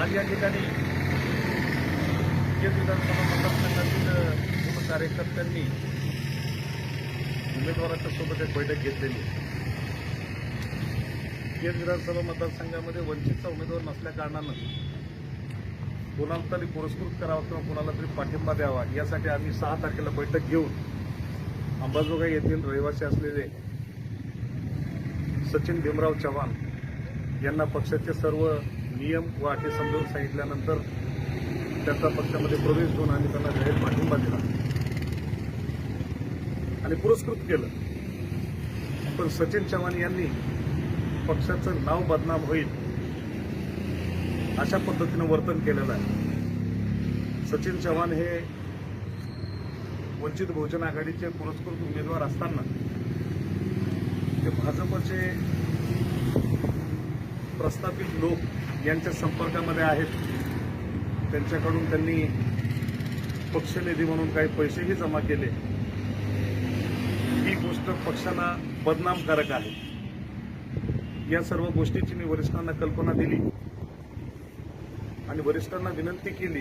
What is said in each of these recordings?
आज या ठिकाणी केज विधानसभा मतदारसंघातील सर्व कार्यकर्त्यांनी उमेदवाराच्या सोबत एक बैठक घेतलेली. केज विधानसभा मतदारसंघामध्ये वंचितचा उमेदवार नसल्या कारणानं कोणाला तरी पुरस्कृत करावा किंवा कोणाला तरी पाठिंबा द्यावा यासाठी आम्ही सहा तारखेला बैठक घेऊन अंबाजोगाई येथील रहिवासी असलेले सचिन भीमराव चव्हाण यांना पक्षाचे सर्व नियम व अटी समजून सांगितल्यानंतर त्यांचा पक्षामध्ये प्रवेश होऊन आम्ही त्यांना जाहीर पाठिंबा दिला. आणि पुरस्कृत केलं. पण सचिन चव्हाण यांनी पक्षाचं नाव बदनाम होईल अशा पद्धतीनं वर्तन केलेलं आहे. सचिन चव्हाण हे वंचित बहुजन आघाडीचे पुरस्कृत उमेदवार असताना ते भाजपचे प्रस्थापित लोक यांच्या संपर्कामध्ये आहेत. त्यांच्याकडून त्यांनी पक्षनिधी म्हणून काही पैसेही जमा केले. ही गोष्ट पक्षांना बदनामकारक आहे. या सर्व गोष्टीची मी वरिष्ठांना कल्पना दिली. आणि वरिष्ठांना विनंती केली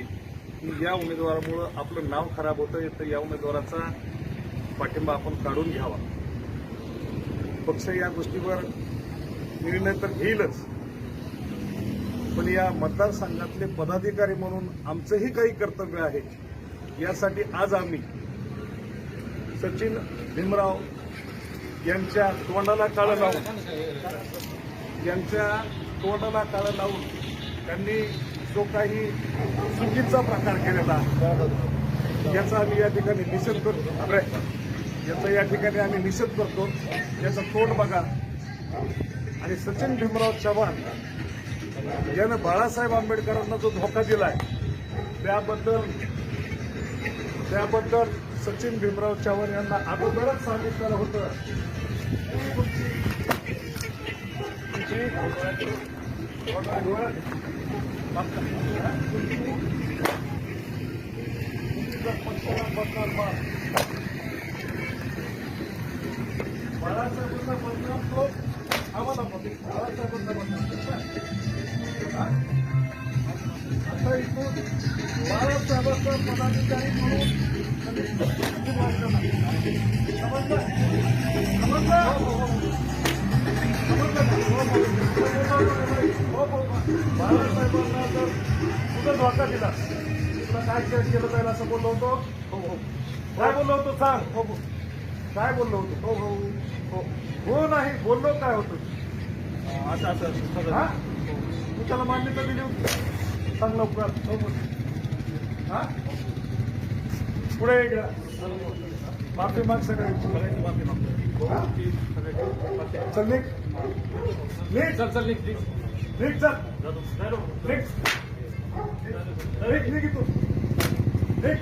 की या उमेदवारामुळं आपलं नाव खराब होतं तर या उमेदवाराचा पाठिंबा आपण काढून घ्यावा. पक्ष या गोष्टीवर निर्णय तर घेईलच. पण या मतदारसंघातले पदाधिकारी म्हणून आमचंही काही कर्तव्य आहे. यासाठी आज आम्ही सचिन भीमराव यांच्या तोंडाला काळं लावून यांच्या तोंडाला काळं लावून त्यांनी जो काही चुकीचा प्रकार केलेला आहे याचा आम्ही या ठिकाणी निषेध करतो. अरे याचा या ठिकाणी आम्ही निषेध करतो. याचं तोंड बघा. आणि सचिन भीमराव चव्हाण ज्यानं बाळासाहेब आंबेडकरांना जो धोका दिलाय त्याबद्दल त्याबद्दल सचिन भीमराव चव्हाण यांना अगोदरच सांगितलं होतं. बाळासाहेबांना बदनाम तो आम्हाला मध्ये बाळासाहेबांना बदनाम पदाधिकारी? हो, हो, हो. बाळासाहेबांना जर तुझा धोका दिला तुला काय केलं केलं जाईल असं बोललो होतो? हो हो. काय बोललो होतो? सांग हो हो. काय बोललो होतो हो हो. हो हो नाही बोललो काय होतं? असं असं हा? तू त्याला मान्यता दिली होती सांग लवकर. हो? पुढे. माफी माग सगळ्यांची माफी माग चल निघ. निघ. चल चल प्लीज निघ. चल. निघ. इथून निघ निघ निघ.